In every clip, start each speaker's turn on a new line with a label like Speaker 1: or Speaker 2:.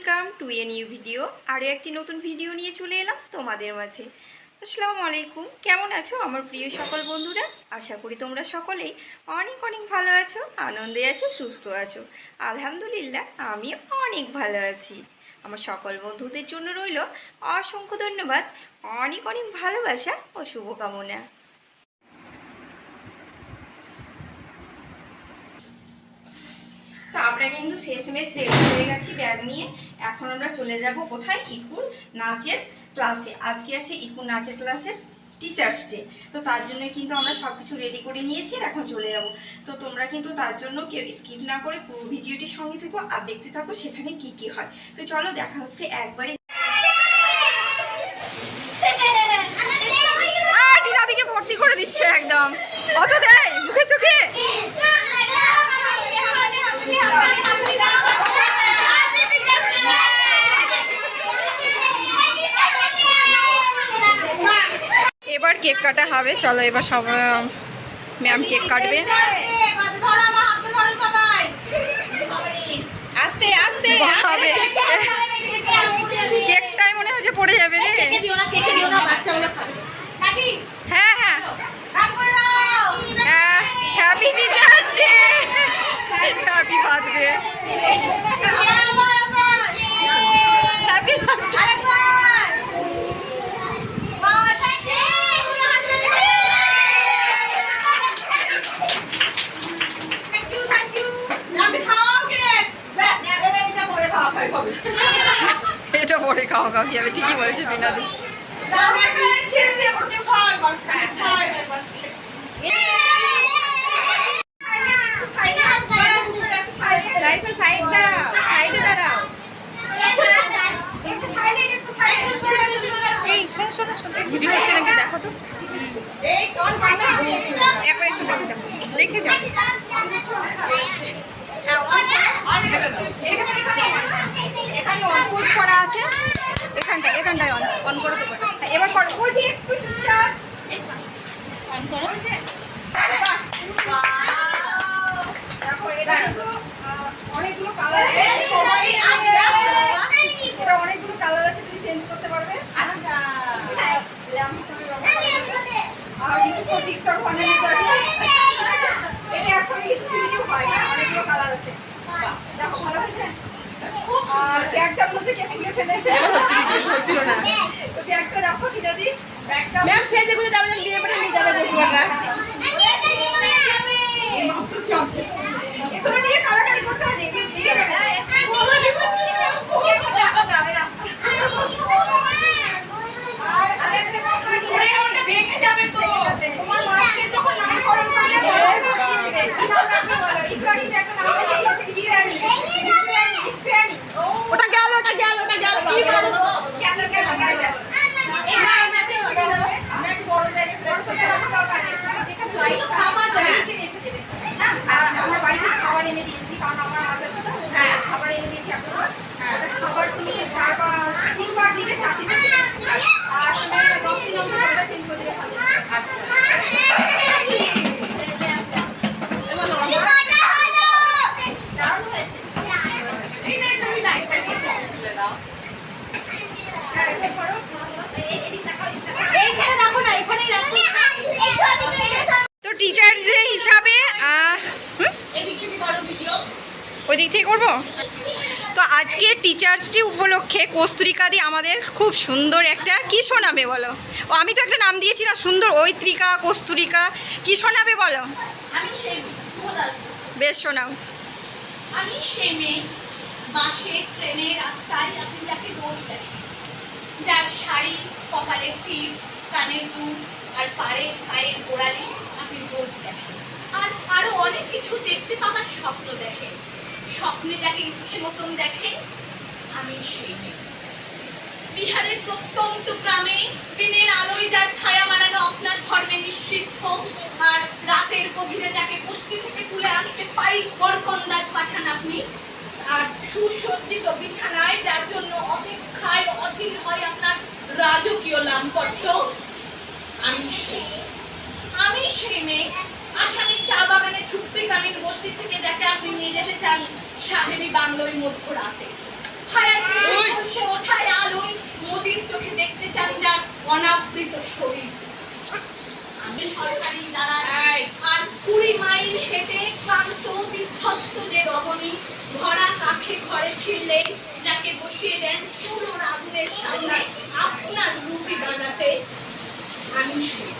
Speaker 1: Welcome to a new video. আরও একটি নতুন ভিডিও নিয়ে চলে এলাম তোমাদের মাঝে। আসসালামু আলাইকুম। কেমন আছো আমার প্রিয় সকল বন্ধুরা? আশা করি তোমরা সকলেই অনেক অনেক ভালো আছো, আনন্দে আছো, সুস্থ আছো। আলহামদুলিল্লাহ, আমিও অনেক ভালো আছি। আমার সকল বন্ধুদের জন্য রইল অসংখ্য ধন্যবাদ, অনেক অনেক ভালোবাসা ও শুভকামনা। তো আমরা কিন্তু শেষমেশ রেডি হয়ে গেছি ব্যাগ নিয়ে। এখন আমরা চলে যাব কোথায়? ইকুর নাচের ক্লাসে আজকে আছে ইকুর নাচের ক্লাসের টিচার্স ডে তো তার জন্য কিন্তু আমরা সব কিছু রেডি করে নিয়েছি আর এখন চলে যাব। তো তোমরা কিন্তু তার জন্য কেউ স্কিপ না করে পুরো ভিডিওটির সঙ্গে থেকো আর দেখতে থাকো সেখানে কি কি হয়। তো চলো দেখা হচ্ছে একবারে দিকে ভর্তি করে দিচ্ছে একদম অত দেয় মুখে চোখে কাটা হবে? চলো এবার সব ম্যাম কেক কাটবে।
Speaker 2: আস্তে আস্তে।
Speaker 1: কেকটাই মনে হচ্ছে পড়ে যাবে। খাওয়া কি হবে ঠিকই বলেছে টিনাদি ভিডিও হচ্ছে নাকি দেখো তো দেখে যাও দেখে যাও এখানে করা আছে। এখানটায় এখানটায় অন অন করে দেবো এবার করো। বলছি একটু চুপচাপ। অন করো। দেখো এটা কিন্তু অনেকগুলো কালার আছে। অনেকগুলো কালার আছে তুমি চেঞ্জ করতে পারবে। আচ্ছা। আর বিশেষ করে টিকটক বানানোর জন্য এটা একসঙ্গে ভিডিও হয় না অনেকগুলো কালার আছে। দেখো ভালো হয়েছে? আর ব্যাগটা বলছে
Speaker 2: না
Speaker 1: তো ব্যাগটা কালাকালি করতে হবে এগুলো দিয়ে দেবে আর আরেকটা কথা করে ওটা ভেঙে যাবে তো তোমার মাছকে যখন নাম করো তাহলে বলো কি নাম রাখবে বলো ইব্রাহিম একটা নাম রেখেছে ইসরানি ইসরানি ইসরানি
Speaker 2: ওটা গেল ওটা গেল ওটা গেল
Speaker 1: কেন কেন কেন এই না না ঠিক হয়ে যাবে আমরা একটু বড় জায়গায় প্লেস করতে হবে দরকার নেই যেখানে লাইট খাবার নিচে রেখে দেবে হ্যাঁ যে হিসাবে ওই দিক থেকে করব? তো আজকে টিচার্স ডে উপলক্ষে কস্তুরিকা দিয়ে আমাদের খুব সুন্দর একটা কী শোনাবে বলো? ও আমি তো একটা নাম দিয়েছি না সুন্দর ঐত্রিকা কস্তুরিকা কী শোনাবে বলো। বেশ শোনাও।
Speaker 3: আমি মেয়ে বাসে ট্রেনে রাস্তায় আপনি যাকে রোজ দেখেন যার শাড়ি কপালের টিপ কানের দুল আর পাড়ে পায়ের গোড়ালি রোজ দেখেন আর আরও অনেক কিছু দেখতে পাওয়ার স্বপ্ন দেখে। স্বপ্নে যাকে ইচ্ছে মতন দেখে, আমি সেই বিহারের প্রত্যন্ত গ্রামে দিনের আলোয় যার ছায়া মারানো আপনার ধর্মে নিষিদ্ধ, আর রাতের গভীরে যাকে বস্তি থেকে তুলে আনতে পাই বরকন্দাজ পাঠান আপনি, আর সুসজ্জিত বিছানায় যার জন্য অপেক্ষায় অধীর হয় আপনার রাজকীয় লামপট্ট আমি সেই আমি সেই মেয়ে। আসামি চা বাগানে চুপ্পি কামিন বস্তি থেকে যাকে আপনি নিয়ে যেতে চান সাহেবি বাংলোয় মধ্য রাতে ঘরে ফিরলেই যাকে বসিয়ে দেন পুরো রাগুনের সামনে আপনার রুটি বানাতে আমি সেই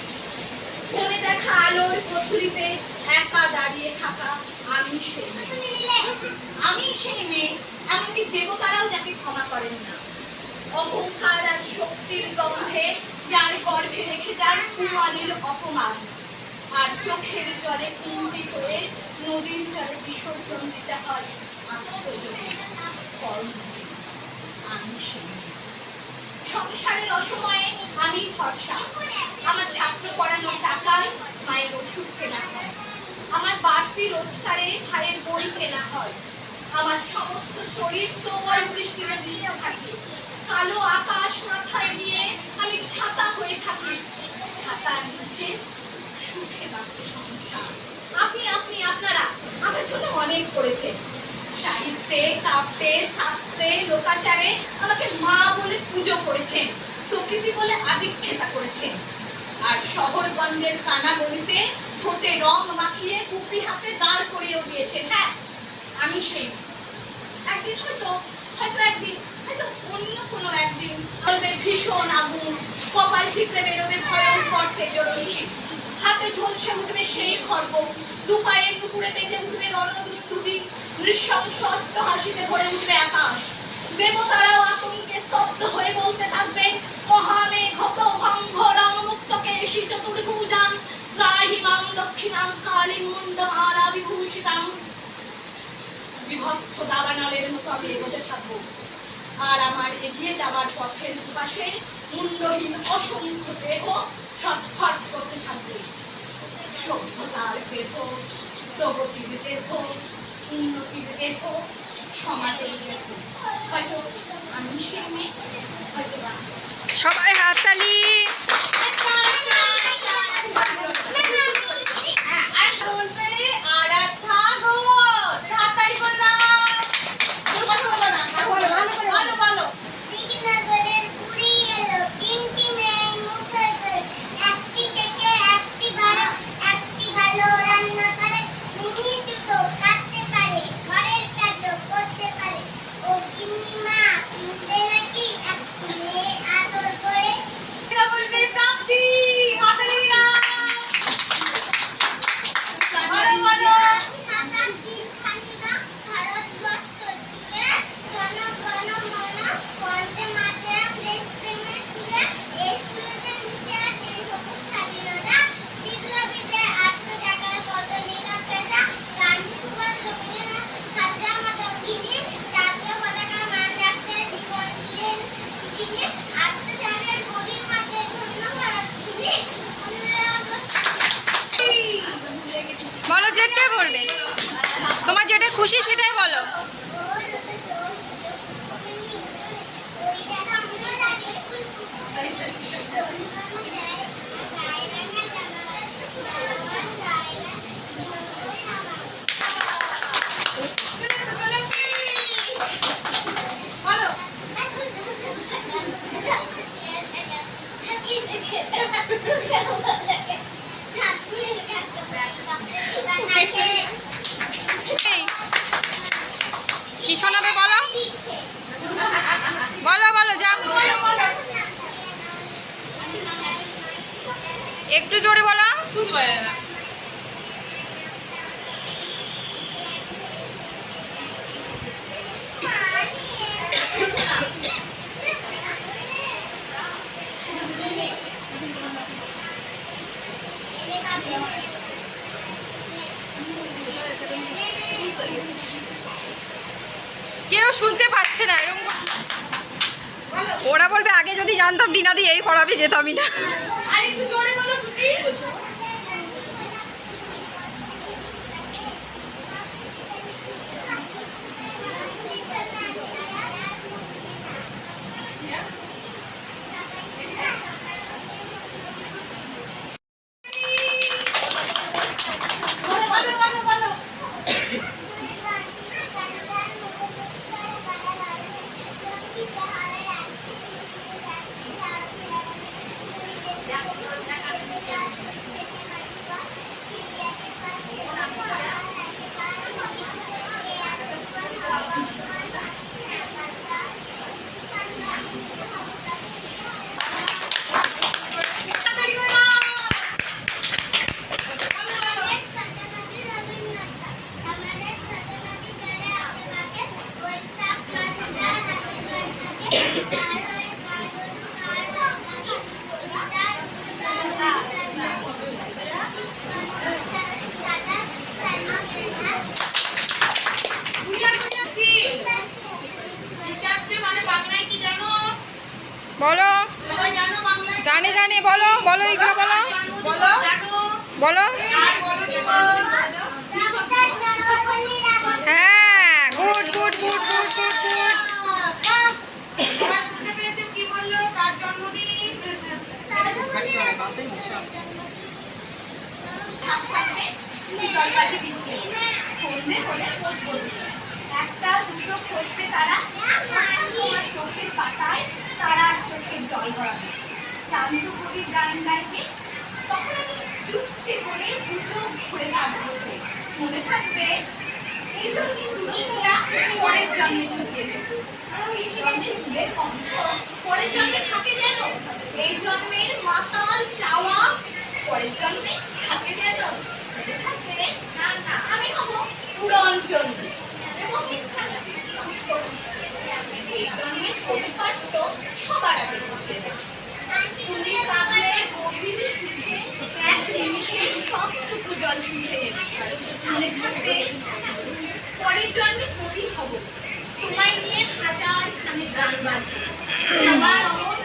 Speaker 3: বলে দেখা আলোর পথুরিতে একা দাঁড়িয়ে থাকা আমি সেই। আমি সেই মেয়ে এমনকি দেবতারাও যাকে ক্ষমা করেন না। অহংকার আর শক্তির গন্ধে যার গর্ভে রেখে যান কুমারীর অপমান। আর চোখের জলে কুন্দি হয়ে নদীর জলে বিসর্জন দিতে হয় আত্মজনে কর্মকে আমি সেই। সংসারের অসময়ে আমি ভরসা। আমার ছাত্র পড়ানোর টাকায় মায়ের ওষুধ কেনা হয়। আমার বাড়তি রোজগারে ভাইয়ের বই কেনা হয়। আমার সমস্ত শরীর তোমার বৃষ্টিতে ভিজে থাকে। কালো আকাশ মাথায় নিয়ে আমি ছাতা হয়ে থাকি। ছাতার নিচে সুখে বাঁচতে সংসার। আপনি আপনি, আপনারা, আমার জন্য অনেক করেছেন। সাহিত্যে কাব্যে, শাস্ত্রে, লোকাচারে আমাকে মা বলে পুজো করেছেন, প্রকৃতি বলে আদিক্ষেতা করেছেন। আর শহরগঞ্জের কানাগলিতে ঠোঁটে রং মাখিয়ে কুপি হাতে দাঁড় করিয়েও দিয়েছেন। হ্যাঁ আমি সেই একদিন হয়তো হয়তো একদিন, হয়তো অন্য কোনো একদিন চলবে ভীষণ আগুন, কপাল ঠিকরে বেরোবে ভয়ঙ্কর তেজরশ্মি। হাতে ঝলসে উঠবে সেই খর্ব দু পায়ের পুকুরে বেজে উঠবে রণদুষ্টুবি নৃশংস অট্ট হাসিতে ভরে উঠবে আকাশ। দেবতারাও আতঙ্কে স্তব্ধ হয়ে বলতে থাকবে, মহামেঘ ভঙ্গ রংমুক্তকে এসি চতুর্ভুজাং ত্রাহিমাং দক্ষিণাং কালীং মুন্ডমালা বিভূষিতাং বিভৎস দাবানলের মতো আমি এগোতে থাকব। আর আমার এগিয়ে যাওয়ার পথের দুপাশে মুন্ডহীন অসংখ্য দেহ ছটফট করতে থাকবে। সভ্যতার দেহ, প্রগতির দেহ উন্নতির দেহ সমাজের দেহ হয়তো আমি সেই মেয়ে হয়তো
Speaker 2: সবাই হাততালি
Speaker 1: বলতে আরাধ্যা ঘোষ হাততালি করে দাও তোর কথা বলো না বলো বলো
Speaker 4: দিগনগরের পুরী এলো তিনটি মেয়ে মুঠোয় করে একটি শেখে একটি ভালো একটি ভালো রান্না করে মিহি সুতো কাটতে পারে ঘরের কাজও করতে পারে ও গিন্নি মা কিনবে নাকি একটি মেয়ে আদর করে
Speaker 1: এটা বলবে প্রাপ্তি হাততালি দাও বলো বলো
Speaker 4: আকাশটি খালি না ভারতবর্ষ জুড়ে জন গণ মন বন্দে মাতরম দেশ প্রেমের সুরে এই সুরেতে মিশে আছে সবুজ স্বাধীনতা বিপ্লবীদের আত্মজাগার কত নিরক্ষতা গান্ধী সুভাষ রবীন্দ্রনাথ খাজা মাধব গিরি জাতীয় পতাকার মান রাখতে জীবন দিলেন যিনি আত্মত্যাগের পরিমাতে ধন্য ভারত ভূমি পনেরোই আগস্ট
Speaker 2: বলো যেটাই বলবে তোমার যেটা খুশি সেটাই বলো
Speaker 1: বলো
Speaker 2: এই, কি শোনাবে বলো? বলো বলো যা
Speaker 1: বলো বলো
Speaker 2: একটু জোরে বলো। কেউ শুনতে পাচ্ছে না এরকম ওরা বলবে, আগে যদি জানতাম ডিনা দিয়ে এই করাবে যেতামই না
Speaker 1: আর একটু জোরে বলো। জানি,
Speaker 2: জানো, বলো বলো এগুলো বলো।
Speaker 1: বলো।
Speaker 2: হ্যাঁ
Speaker 3: একটা দুটো খসবে তারা চোখের পাতায় তারা চোখের জল গড়াবে চান্দ কবি গান গাইবে তখন আমি চুপটি করে দুটো ঘুরে থাকব মনে থাকবে, এই জন্য দুটোরা পরের জন্মে চুকিয়ে দেবো। কণ্ঠ পরের জন্মে থাকে যেন, এই জন্মের মাতাল চাওয়া পরের জন্মে থাকে যেন। মনে থাকবে, না না, আমি হব পুরন জন্মে। এবং এই জন্মে কবিপাঠ্য সবার গভীর এক নিমিষে সবটুকু জল শুষে থাকবে, পরের জন্মে কবি হব। তোমায় নিয়ে হাজার খানে গান বাজবে। আমার অমর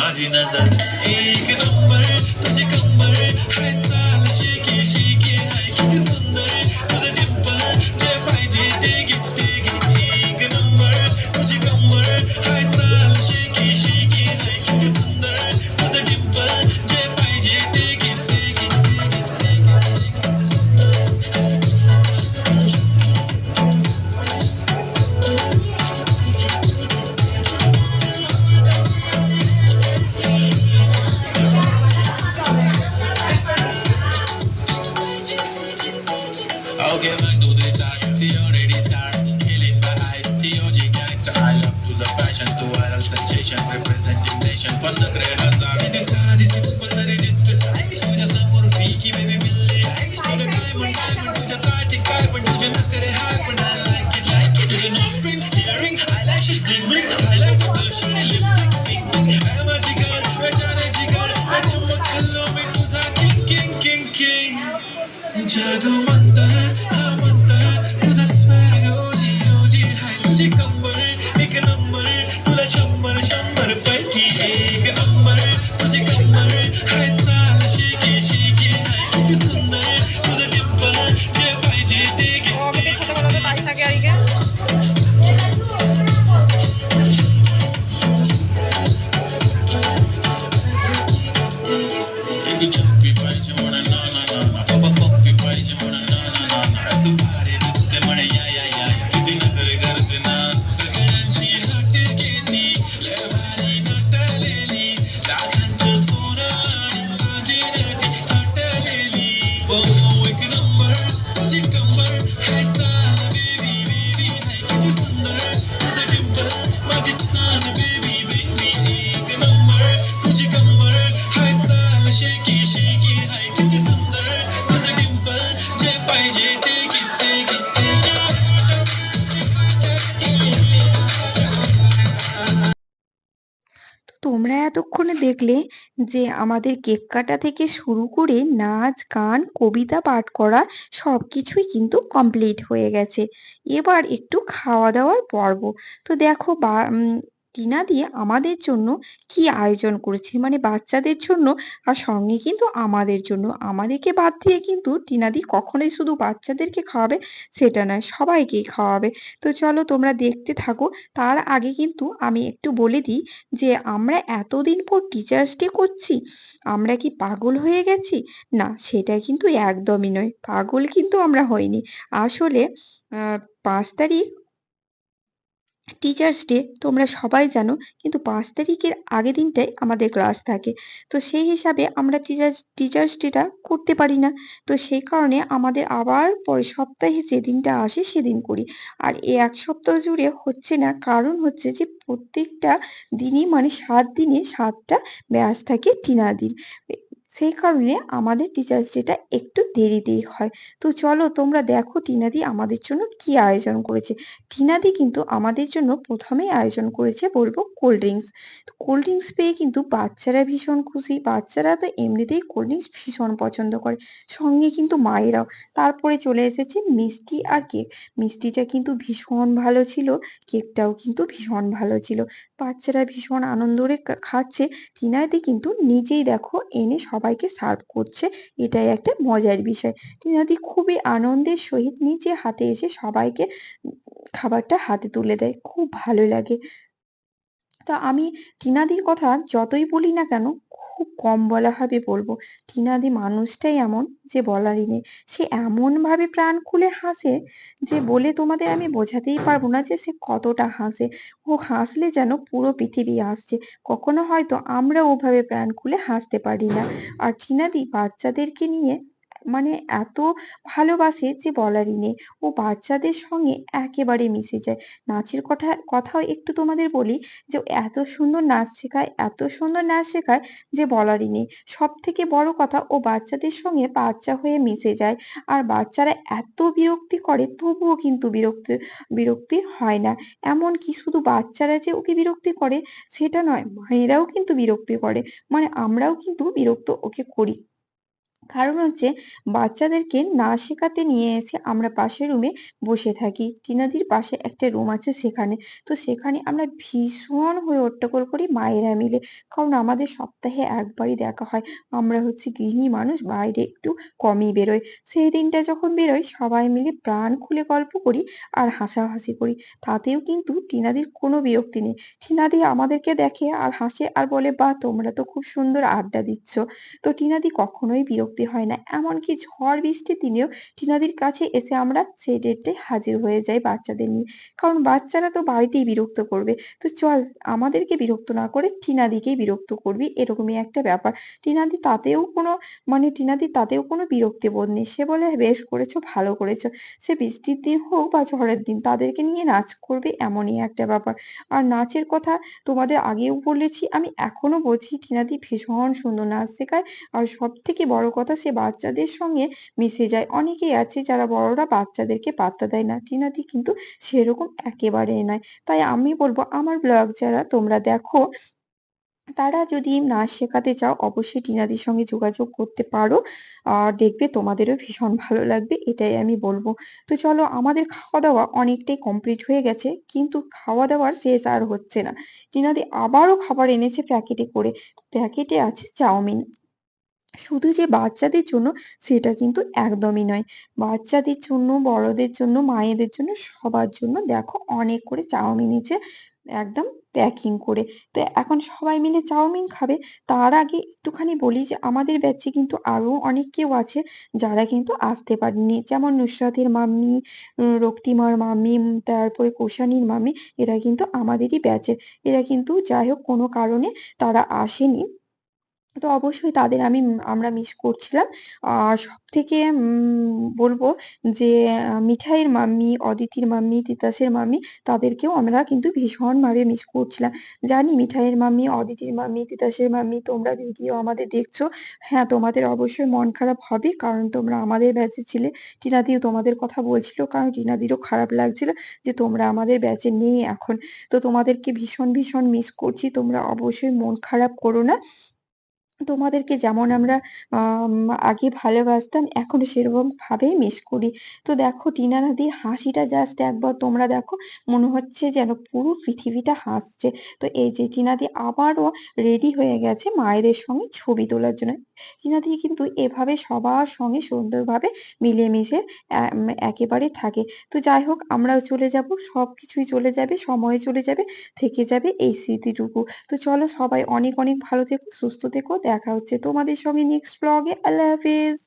Speaker 5: माझी नजर एक Okay, man, do already killing eyes. The OG I love to the passion, to sensation, representing nation. From the.
Speaker 6: দেখলে যে আমাদের কেক কাটা থেকে শুরু করে নাচ, গান, কবিতা পাঠ করা সব কিছুই কিন্তু কমপ্লিট হয়ে গেছে। এবার একটু খাওয়া দাওয়ার পর্ব। তো দেখো বা টিনা দিয়ে আমাদের জন্য কি আয়োজন করেছে? মানে বাচ্চাদের জন্য আর সঙ্গে কিন্তু আমাদের জন্য। আমাদেরকে বাদ দিয়ে কিন্তু টিনা টিনাদি কখনোই শুধু বাচ্চাদেরকে খাওয়াবে, সেটা নয়, সবাইকেই খাওয়াবে। তো চলো তোমরা দেখতে থাকো। তার আগে কিন্তু আমি একটু বলে দিই যে আমরা এতদিন পর টিচার্স ডে করছি, আমরা কি পাগল হয়ে গেছি? না, সেটা কিন্তু একদমই নয়। পাগল কিন্তু আমরা হইনি। আসলে পাঁচ তারিখ টিচার্স ডে তোমরা সবাই জানো, কিন্তু পাঁচ তারিখের আগের দিনটাই আমাদের ক্লাস থাকে। তো সেই হিসাবে আমরা টিচার্স টিচার্স ডেটা করতে পারি না। তো সেই কারণে আমাদের আবার পরের সপ্তাহে যে দিনটা আসে সেদিন করি। আর এই এক সপ্তাহ জুড়ে হচ্ছে না, কারণ হচ্ছে যে প্রত্যেকটা দিনই মানে সাত দিনে সাতটা ব্যাচ থাকে টিনাদির। সেই কারণে আমাদের টিচার্স ডেটা একটু দেরিতেই হয়। তো চলো তোমরা দেখো টিনাদি আমাদের জন্য কি আয়োজন করেছে। টিনাদি কিন্তু আমাদের জন্য প্রথমেই আয়োজন করেছে বলব কোল্ড ড্রিঙ্কস তো কোল্ড ড্রিঙ্কস পেয়ে কিন্তু বাচ্চারা ভীষণ খুশি। বাচ্চারা তো এমনিতেই কোল্ড ড্রিঙ্কস ভীষণ পছন্দ করে। সঙ্গে কিন্তু মায়েরাও। তারপরে চলে এসেছে মিষ্টি আর কেক। মিষ্টিটা কিন্তু ভীষণ ভালো ছিল। কেকটাও কিন্তু ভীষণ ভালো ছিল। বাচ্চারা ভীষণ আনন্দরে খাচ্ছে। টিনাদি কিন্তু নিজেই দেখো এনে সবাইকে সার্ভ করছে, এটাই একটা মজার বিষয়। টিনাদি খুবই আনন্দের সহিত নিজে হাতে এসে সবাইকে খাবারটা হাতে তুলে দেয়, খুব ভালো লাগে। তো আমি টিনাদির কথা যতই বলি না কেন খুব কম বলা হবে বলব। টিনাদি মানুষটাই এমন যে বলারই নেই। সে এমনভাবে প্রাণ খুলে হাসে যে বলে তোমাদের আমি বোঝাতেই পারব না যে সে কতটা হাসে। ও হাসলে যেন পুরো পৃথিবী হাসছে। কখনো হয়তো আমরা ওভাবে প্রাণ খুলে হাসতে পারি না। আর টিনাদি বাচ্চাদেরকে নিয়ে মানে এত ভালোবাসে যে বলারই নেই। ও বাচ্চাদের সঙ্গে একেবারে মিশে যায়। নাচের কথা, কথাও একটু তোমাদের বলি যে এত সুন্দর নাচ শেখায়, এত সুন্দর নাচ শেখায় যে বলারই নেই। সব থেকে বড় কথা ও বাচ্চাদের সঙ্গে বাচ্চা হয়ে মিশে যায়। আর বাচ্চারা এত বিরক্তি করে তবুও কিন্তু বিরক্তি বিরক্তি হয় না। এমনকি শুধু বাচ্চারা যে ওকে বিরক্তি করে, সেটা নয়, মায়েরাও কিন্তু বিরক্তি করে। মানে আমরাও কিন্তু বিরক্ত ওকে করি। কারণ হচ্ছে বাচ্চাদেরকে না শেখাতে নিয়ে এসে আমরা পাশের রুমে বসে থাকি। টিনাদির পাশে একটা রুম আছে সেখানে। তো সেখানে আমরা ভীষণ হয়ে হট্টগোল করি মায়েরা মিলে। কারণ আমাদের সপ্তাহে একবারই দেখা হয়। আমরা হচ্ছে গৃহিণী মানুষ, বাইরে একটু কমই বেরোয় সেই দিনটা যখন বেরোই, সবাই মিলে প্রাণ খুলে গল্প করি আর হাসাহাসি করি। তাতেও কিন্তু টিনাদির কোনো বিরক্তি নেই। টিনাদি আমাদেরকে দেখে আর হাসে আর বলে, বাহ, তোমরা তো খুব সুন্দর আড্ডা দিচ্ছ। তো টিনাদি কখনোই বিরক্তি হয় না। এমনকি ঝড় বৃষ্টির দিনেও টিনাদির কাছে এসে আমরা সেই ডেটটায় হাজির হয়ে যাই বাচ্চাদের নিয়ে। কারণ বাচ্চারা তো বাড়িতেই বিরক্ত করবে। তো চল, আমাদেরকে বিরক্ত না করে টিনাদিকেই বিরক্ত করবি। এরকমই একটা ব্যাপার। টিনাদি তাতেও কোনো মানে টিনাদি তাতেও কোনো বিরক্তি বোধ নেই। সে বলে, বেশ করেছ, ভালো করেছ। সে বৃষ্টির দিন হোক বা ঝড়ের দিন, তাদেরকে নিয়ে নাচ করবে এমনই একটা ব্যাপার। আর নাচের কথা তোমাদের আগেও বলেছি। আমি এখনও বলছি, টিনাদি ভীষণ সুন্দর নাচ শেখায়। আর সব থেকে বড় কথা সে বাচ্চাদের সঙ্গে মিশে যায়। অনেকেই আছে যারা বড়রা বাচ্চাদেরকে পাত্তা দেয় না। টিনাদি কিন্তু সেরকম একেবারেই নয়। তাই আমি বলব, আমার ব্লগ যারা তোমরা দেখো, তারা যদি নাচ শেখাতে চাও, অবশ্যই টিনাদির সঙ্গে যোগাযোগ করতে পারো। আর দেখবে তোমাদেরও ভীষণ ভালো লাগবে, এটাই আমি বলব। তো চলো, আমাদের খাওয়া দাওয়া অনেকটাই কমপ্লিট হয়ে গেছে, কিন্তু খাওয়া দাওয়ার শেষ আর হচ্ছে না। টিনাদি আবারও খাবার এনেছে প্যাকেটে করে। প্যাকেটে আছে চাউমিন। শুধু যে বাচ্চাদের জন্য, সেটা কিন্তু একদমই নয়। বাচ্চাদের জন্য, বড়দের জন্য, মায়েদের জন্য, সবার জন্য দেখো অনেক করে চাউমিন এনেছে, একদম প্যাকিং করে। তো এখন সবাই মিলে চাউমিন খাবে। তার আগে একটুখানি বলি যে, আমাদের ব্যাচে কিন্তু আরও অনেক কেউ আছে, যারা কিন্তু আসতে পারেনি যেমন নুসরাতের মাম্মি রক্তিমার মাম্মি তারপরে কোষানির মাম্মি, এরা কিন্তু আমাদেরই ব্যাচের এরা কিন্তু যাই হোক কোনো কারণে তারা আসেনি। তো অবশ্যই তাদের আমি আমরা মিস করছিলাম। আর সবথেকে উম বলব যে মিঠাইয়ের মাম্মি, অদিতির মাম্মি, তিতাসের মাম্মি তাদেরকেও আমরা কিন্তু ভীষণভাবে মিস করছিলাম। জানি মিঠাইয়ের মাম্মি, অদিতির মাম্মি, তিতাসের মাম্মি তোমরা ভিডিও আমাদের দেখছ। হ্যাঁ, তোমাদের অবশ্যই মন খারাপ হবে কারণ তোমরা আমাদের ব্যাচে ছিলে। টিনাদিও তোমাদের কথা বলছিল কারণ টিনাদিরও খারাপ লাগছিল যে তোমরা আমাদের ব্যাচে নেই এখন। তো তোমাদেরকে ভীষণ, ভীষণ মিস করছি। তোমরা অবশ্যই মন খারাপ করো না। তোমাদেরকে যেমন আমরা আম আগে ভালোবাসতাম এখনও সেরকম ভাবেই মিস করি। তো দেখো টিনা নাদির হাসিটা জাস্ট একবার তোমরা দেখো মনে হচ্ছে যেন পুরো পৃথিবীটা হাসছে। তো এই যে টিনাদি আবারও রেডি হয়ে গেছে মায়েদের সঙ্গে ছবি তোলার জন্য। টিনাদি কিন্তু এভাবে সবার সঙ্গে সুন্দরভাবে মিলেমিশে একেবারে থাকে। তো যাই হোক আমরাও চলে যাব। সবকিছুই চলে যাবে, সময় চলে যাবে, থেকে যাবে এই স্মৃতিটুকু। তো চলো সবাই অনেক, অনেক ভালো থেকো, সুস্থ থেকো। দেখা হচ্ছে তোমাদের সঙ্গে নেক্সট ব্লগে। আল্লাহ হাফেজ।